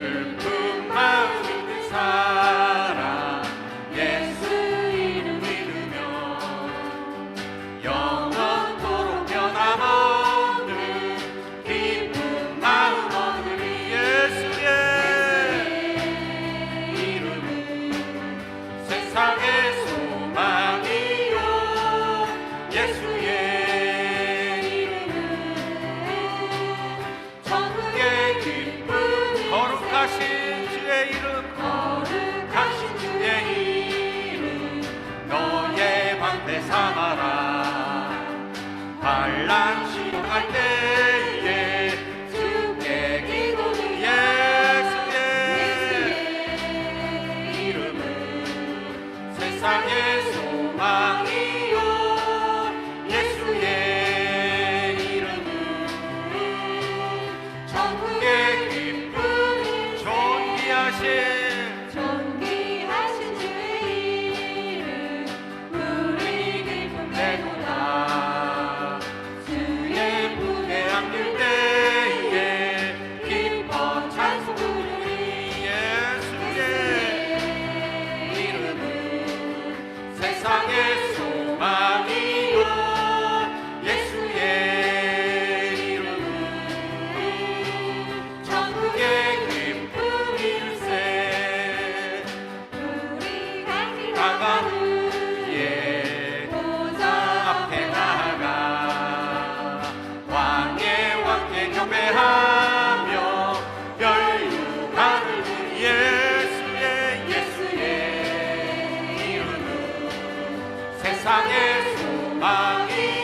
Thank you. 세상의 소망이요 예수의 이름으로 천국의 기쁨 존귀하신 세상의 소망이